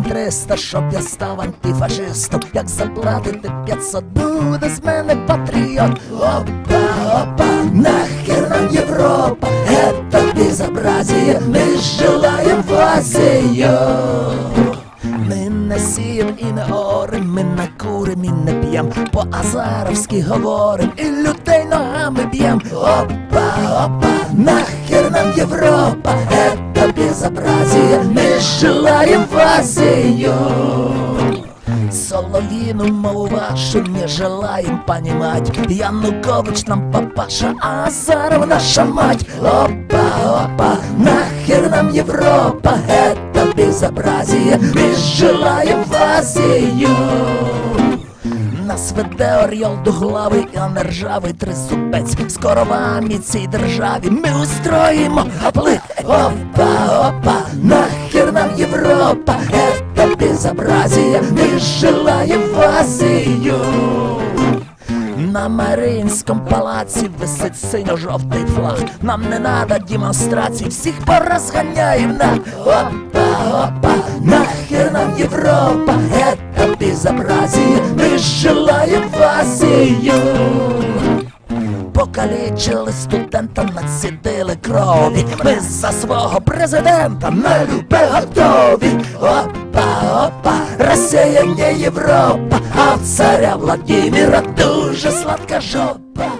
300, щоб я став антифашистом. Як заплатити 500, буде з мене патріот. Опа, опа, нахер нам Європа, это безобразие, ми желаем в Азію. Ми не сієм і не орем, ми не курим і не п'єм, по-азаровськи говорим і людей ногами б'єм. Опа, опа, нахер нам Європа, это безобразие, ми желаем в Азію. Соловьину мову вашу не желаем понимать Янукович нам папаша, а Азаров наша мать Опа, опа, нахер нам Европа Это безобразие, мы желаем в Азию нас веде оріол до глави, а не ржавий тризубець. Скоро вам і цій державі ми устроїмо аплит. Європа, это безобразие, ми желаем в Азію. На Маринському палаці висить синьо-жовтий флаг. Нам не надо демонстрацій, всіх порозганяєм на опа, опа, нахер нам Європа, это безобразие, ми желаем в Азію. Покалічили студента, націдили крові. Ми за свого президента на любе готові. Опа, опа, Росія не Європа, а царя Владимира дуже сладка жопа.